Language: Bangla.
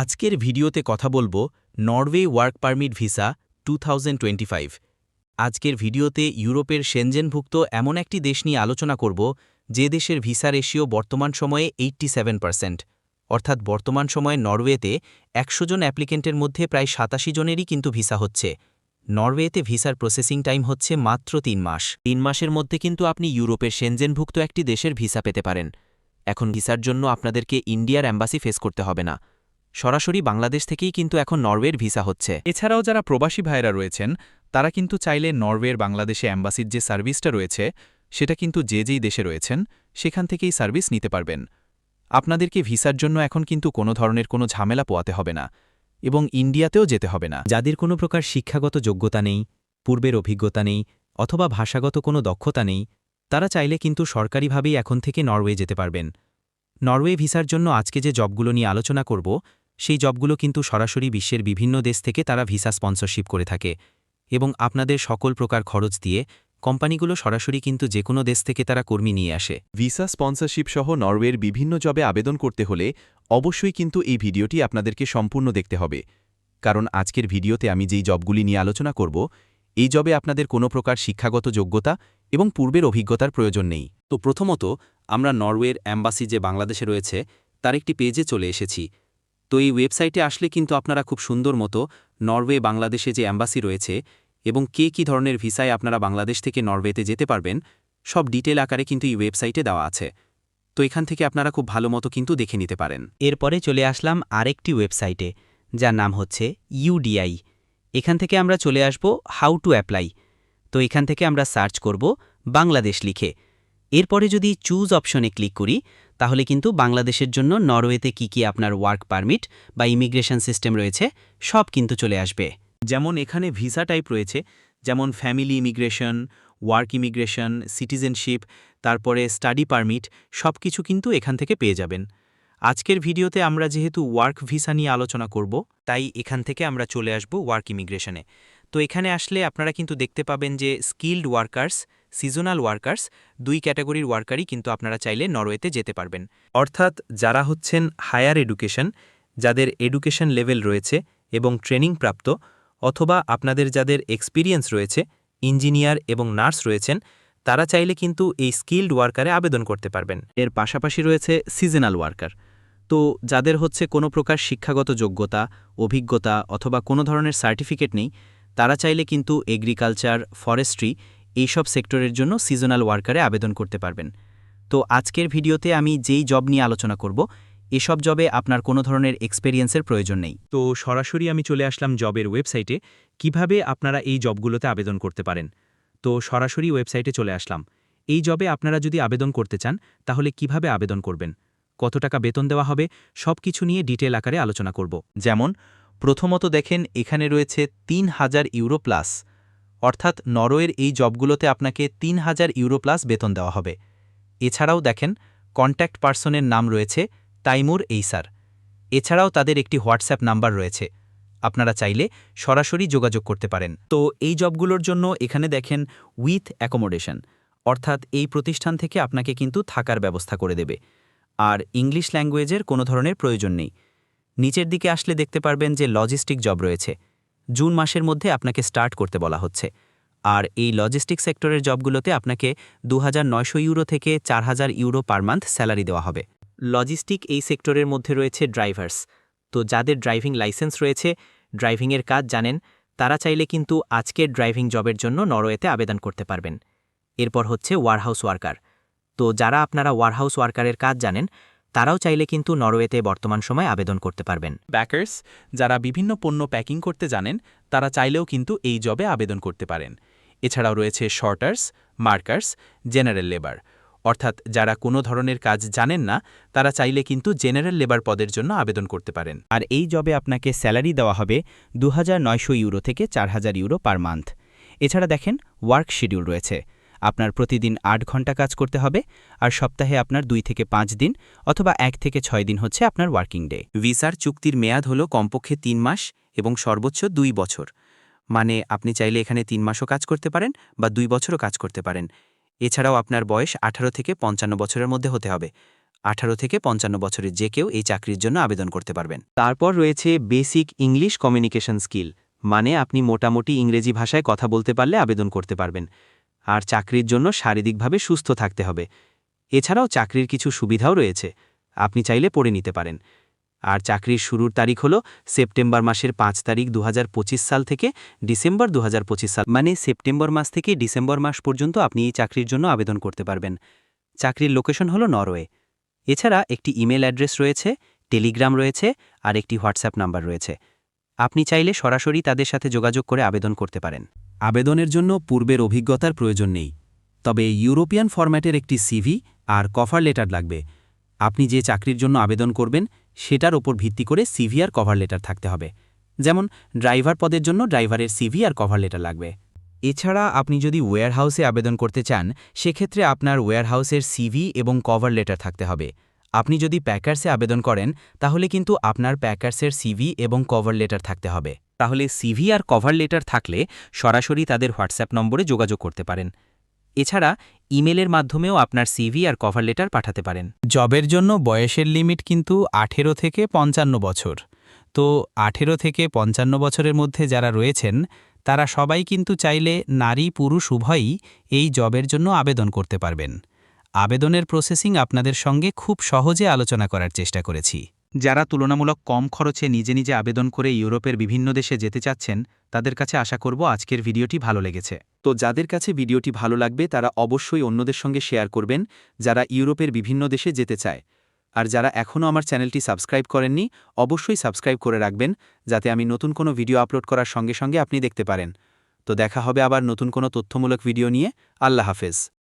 আজকের ভিডিওতে কথা বলব Norway work permit visa two আজকের ভিডিওতে ইউরোপের সেনজেনভুক্ত এমন একটি দেশ নিয়ে আলোচনা করব, যে দেশের ভিসা রেশিও বর্তমান সময়ে এইট্টি অর্থাৎ বর্তমান সময়ে নরওয়েতে একশো জন অ্যাপ্লিকেন্টের মধ্যে প্রায় সাতাশি জনেরই কিন্তু ভিসা হচ্ছে। নরওয়েতে ভিসার প্রসেসিং টাইম হচ্ছে মাত্র তিন মাস। তিন মাসের মধ্যে কিন্তু আপনি ইউরোপের সেনজেনভুক্ত একটি দেশের ভিসা পেতে পারেন। এখন ভিসার জন্য আপনাদেরকে ইন্ডিয়ার অ্যাম্বাসি ফেস করতে হবে না। সরাসরি বাংলাদেশ থেকেই কিন্তু এখন নরওয়ের ভিসা হচ্ছে। এছাড়াও যারা প্রবাসী ভাইরা রয়েছেন, তারা কিন্তু চাইলে নরওয়ের বাংলাদেশে অ্যাম্বাসির যে সার্ভিসটা রয়েছে, সেটা কিন্তু যে যেই দেশে রয়েছেন, সেখান থেকেই সার্ভিস নিতে পারবেন। আপনাদেরকে ভিসার জন্য এখন কিন্তু কোনো ধরনের কোনো ঝামেলা পোয়াতে হবে না এবং ইন্ডিয়াতেও যেতে হবে না। যাদের কোনো প্রকার শিক্ষাগত যোগ্যতা নেই, পূর্বের অভিজ্ঞতা নেই অথবা ভাষাগত কোনো দক্ষতা নেই, তারা চাইলে কিন্তু সরকারিভাবেই এখন থেকে নরওয়ে যেতে পারবেন। নরওয়ে ভিসার জন্য আজকে যে জবগুলো নিয়ে আলোচনা করব সেই জবগুলো কিন্তু সরাসরি বিশ্বের বিভিন্ন দেশ থেকে তারা ভিসা স্পন্সরশিপ করে থাকে এবং আপনাদের সকল প্রকার খরচ দিয়ে কোম্পানিগুলো সরাসরি কিন্তু যে কোনো দেশ থেকে তারা কর্মী নিয়ে আসে। ভিসা স্পন্সরশিপ সহ নরওয়ের বিভিন্ন জবে আবেদন করতে হলে অবশ্যই কিন্তু এই ভিডিওটি আপনাদেরকে সম্পূর্ণ দেখতে হবে। কারণ আজকের ভিডিওতে আমি যেই জবগুলি নিয়ে আলোচনা করব, এই জবে আপনাদের কোনো প্রকার শিক্ষাগত যোগ্যতা এবং পূর্বের অভিজ্ঞতার প্রয়োজন নেই। তো প্রথমত, আমরা নরওয়ের অ্যাম্বাসি যে বাংলাদেশে রয়েছে, তার একটি পেজে চলে এসেছি। তো এই ওয়েবসাইটে আসলে কিন্তু আপনারা খুব সুন্দর মতো নরওয়ে বাংলাদেশে যে অ্যাম্বাসি রয়েছে এবং কে কি ধরনের ভিসায় আপনারা বাংলাদেশ থেকে নরওয়েতে যেতে পারবেন, সব ডিটেল আকারে কিন্তু এই ওয়েবসাইটে দেওয়া আছে। তো এখান থেকে আপনারা খুব ভালো মতো কিন্তু দেখে নিতে পারেন। এরপরে চলে আসলাম আরেকটি ওয়েবসাইটে, যার নাম হচ্ছে ইউডিআই। এখান থেকে আমরা চলে আসব হাউ টু অ্যাপ্লাই। তো এখান থেকে আমরা সার্চ করব বাংলাদেশ লিখে। এরপরে যদি চুজ অপশনে ক্লিক করি তাহলে কিন্তু বাংলাদেশের জন্য নরওয়েতে কি কি আপনার ওয়ার্ক পারমিট বা ইমিগ্রেশন সিস্টেম রয়েছে, সব কিন্তু চলে আসবে। যেমন এখানে ভিসা টাইপ রয়েছে, যেমন family immigration work immigration citizenship তারপরে স্টাডি পারমিট সব কিছু কিন্তু এখান থেকে পেয়ে যাবেন। আজকের ভিডিওতে আমরা যেহেতু ওয়ার্ক ভিসা নিয়ে আলোচনা করব, তাই এখান থেকে আমরা চলে আসব ওয়ার্ক ইমিগ্রেশনে তো এখানে আসলে আপনারা কিন্তু দেখতে পাবেন যে স্কিল্ড ওয়ার্কার্স সিজনাল ওয়ার্কার্স দুই ক্যাটাগরির ওয়ার্কারই কিন্তু আপনারা চাইলে নরওয়েতে যেতে পারবেন। অর্থাৎ যারা হচ্ছেন হায়ার এডুকেশন যাদের এডুকেশন লেভেল রয়েছে এবং ট্রেনিং প্রাপ্ত, অথবা আপনাদের যাদের এক্সপিরিয়েন্স রয়েছে ইঞ্জিনিয়ার এবং নার্স রয়েছেন, তারা চাইলে কিন্তু এই স্কিল্ড ওয়ার্কারে আবেদন করতে পারবেন। এর পাশাপাশি রয়েছে সিজনাল ওয়ার্কার তো যাদের হচ্ছে কোনো প্রকার শিক্ষাগত যোগ্যতা, অভিজ্ঞতা অথবা কোনো ধরনের সার্টিফিকেট নেই, তারা চাইলে কিন্তু এগ্রিকালচার ফরেস্ট্রি এইসব সেক্টরের জন্য সিজনাল ওয়ার্কারে আবেদন করতে পারবেন। তো আজকের ভিডিওতে আমি যেই জব নিয়ে আলোচনা করব, এসব জবে আপনার কোনো ধরনের এক্সপেরিয়েন্সের প্রয়োজন নেই। তো সরাসরি আমি চলে আসলাম জবের ওয়েবসাইটে কীভাবে আপনারা এই জবগুলোতে আবেদন করতে পারেন। তো সরাসরি ওয়েবসাইটে চলে আসলাম। এই জবে আপনারা যদি আবেদন করতে চান, তাহলে কীভাবে আবেদন করবেন? কত টাকা বেতন দেওয়া হবে? সব কিছু নিয়ে ডিটেল আকারে আলোচনা করব। যেমন, প্রথমত দেখেন, এখানে রয়েছে তিন হাজার ইউরো প্লাস অর্থাৎ নরওয়ের এই জবগুলোতে আপনাকে তিন হাজার ইউরো প্লাস বেতন দেওয়া হবে। এছাড়াও দেখেন, কন্ট্যাক্ট পার্সনের নাম রয়েছে তাইমুর এইসার। এছাড়াও তাদের একটি হোয়াটসঅ্যাপ নাম্বার রয়েছে। আপনারা চাইলে সরাসরি যোগাযোগ করতে পারেন। তো এই জবগুলোর জন্য এখানে দেখেন, উইথ অ্যাকোমোডেশন, অর্থাৎ এই প্রতিষ্ঠান থেকে আপনাকে কিন্তু থাকার ব্যবস্থা করে দেবে। আর ইংলিশ ল্যাঙ্গুয়েজের কোনো ধরনের প্রয়োজন নেই। নিচের দিকে আসলে দেখতে পারবেন যে লজিস্টিক জব রয়েছে। জুন মাসের মধ্যে আপনাকে স্টার্ট করতে বলা হচ্ছে। আর এই লজিস্টিক সেক্টরের জবগুলোতে আপনাকে দু হাজার নয়শো ইউরো থেকে চার হাজার ইউরো পার মান্থ স্যালারি দেওয়া হবে। লজিস্টিক এই সেক্টরের মধ্যে রয়েছে ড্রাইভার্স তো যাদের ড্রাইভিং লাইসেন্স রয়েছে ড্রাইভিংয়ের কাজ জানেন, তারা চাইলে কিন্তু আজকের ড্রাইভিং জবের জন্য নরওয়েতে আবেদন করতে পারবেন। এরপর হচ্ছে ওয়ারহাউস ওয়ার্কার তো যারা আপনারা ওয়ারহাউস ওয়ার্কারের কাজ জানেন তারাও চাইলে কিন্তু নরওয়েতে বর্তমান সময় আবেদন করতে পারবেন। ব্যাকার্স যারা বিভিন্ন পণ্য প্যাকিং করতে জানেন, তারা চাইলেও কিন্তু এই জবে আবেদন করতে পারেন। এছাড়াও রয়েছে শর্টার্স, মার্কার্স, জেনারেল লেবার। অর্থাৎ যারা কোনো ধরনের কাজ জানেন না, তারা চাইলে কিন্তু জেনারেল লেবার পদের জন্য আবেদন করতে পারেন। আর এই জবে আপনাকে স্যালারি দেওয়া হবে দু হাজার নয়শ ইউরো থেকে চার হাজার ইউরো পার মান্থ। এছাড়া দেখেন, ওয়ার্ক শিডিউল রয়েছে। আপনার প্রতিদিন আট ঘণ্টা কাজ করতে হবে আর সপ্তাহে আপনার দুই থেকে পাঁচ দিন অথবা এক থেকে ছয় দিন হচ্ছে আপনার ওয়ার্কিং ডে। ভিসার চুক্তির মেয়াদ হল কমপক্ষে তিন মাস এবং সর্বোচ্চ দুই বছর। মানে আপনি চাইলে এখানে তিন মাসও কাজ করতে পারেন বা দুই বছরও কাজ করতে পারেন। এছাড়াও আপনার বয়স আঠারো থেকে পঞ্চান্ন বছরের মধ্যে হতে হবে। আঠারো থেকে পঞ্চান্ন বছরের যে কেউ এই চাকরির জন্য আবেদন করতে পারবেন। তারপর রয়েছে বেসিক ইংলিশ কমিউনিকেশন স্কিল মানে আপনি মোটামুটি ইংরেজি ভাষায় কথা বলতে পারলে আবেদন করতে পারবেন। আর চাকরির জন্য শারীরিকভাবে সুস্থ থাকতে হবে। এছাড়াও চাকরির কিছু সুবিধাও রয়েছে, আপনি চাইলে পড়ে নিতে পারেন। আর চাকরির শুরুর তারিখ হল সেপ্টেম্বর মাসের পাঁচ তারিখ দু হাজার পঁচিশ সাল থেকে ডিসেম্বর দু হাজার পঁচিশ সাল। মানে সেপ্টেম্বর মাস থেকে ডিসেম্বর মাস পর্যন্ত আপনি এই চাকরির জন্য আবেদন করতে পারবেন। চাকরির লোকেশন হল নরওয়ে। এছাড়া একটি ইমেল অ্যাড্রেস রয়েছে, টেলিগ্রাম রয়েছে আর একটি হোয়াটসঅ্যাপ নাম্বার রয়েছে। আপনি চাইলে সরাসরি তাদের সাথে যোগাযোগ করে আবেদন করতে পারেন। আবেদনের জন্য পূর্বের অভিজ্ঞতার প্রয়োজন নেই। তবে ইউরোপিয়ান ফরম্যাটের একটি সিভি আর কভার লেটার লাগবে। আপনি যে চাকরির জন্য আবেদন করবেন, সেটার ওপর ভিত্তি করে সিভি আর কভার লেটার থাকতে হবে। যেমন, ড্রাইভার পদের জন্য ড্রাইভারের সিভি আর কভার লেটার লাগবে। এছাড়া আপনি যদি ওয়্যারহাউসে আবেদন করতে চান, সেক্ষেত্রে আপনার ওয়্যারহাউসের সিভি এবং কভার লেটার থাকতে হবে। আপনি যদি প্যাকার্সে আবেদন করেন, তাহলে কিন্তু আপনার প্যাকার্সের সিভি এবং কভার লেটার থাকতে হবে। তাহলে সিভি আর কভার লেটার থাকলে সরাসরি তাদের হোয়াটসঅ্যাপ নম্বরে যোগাযোগ করতে পারেন। এছাড়া ইমেলের মাধ্যমেও আপনার সিভি আর কভার লেটার পাঠাতে পারেন। জবের জন্য বয়সের লিমিট কিন্তু আঠেরো থেকে পঞ্চান্ন বছর। তো আঠেরো থেকে পঞ্চান্ন বছরের মধ্যে যারা রয়েছেন, তারা সবাই কিন্তু চাইলে নারী পুরুষ উভয়ই এই জবের জন্য আবেদন করতে পারবেন। আবেদনের প্রসেসিং আপনাদের সঙ্গে খুব সহজে আলোচনা করার চেষ্টা করেছি। যারা তুলনামূলক কম খরচে নিজে নিজে আবেদন করে ইউরোপের বিভিন্ন দেশে যেতে চাচ্ছেন, তাদের কাছে আশা করব আজকের ভিডিওটি ভালো লেগেছে। তো যাদের কাছে ভিডিওটি ভালো লাগবে, তারা অবশ্যই অন্যদের সঙ্গে শেয়ার করবেন, যারা ইউরোপের বিভিন্ন দেশে যেতে চায়। আর যারা এখনও আমার চ্যানেলটি সাবস্ক্রাইব করেননি, অবশ্যই সাবস্ক্রাইব করে রাখবেন, যাতে আমি নতুন কোনো ভিডিও আপলোড করার সঙ্গে সঙ্গে আপনি দেখতে পারেন। তো দেখা হবে আবার নতুন কোনো তথ্যমূলক ভিডিও নিয়ে। আল্লাহ হাফেজ।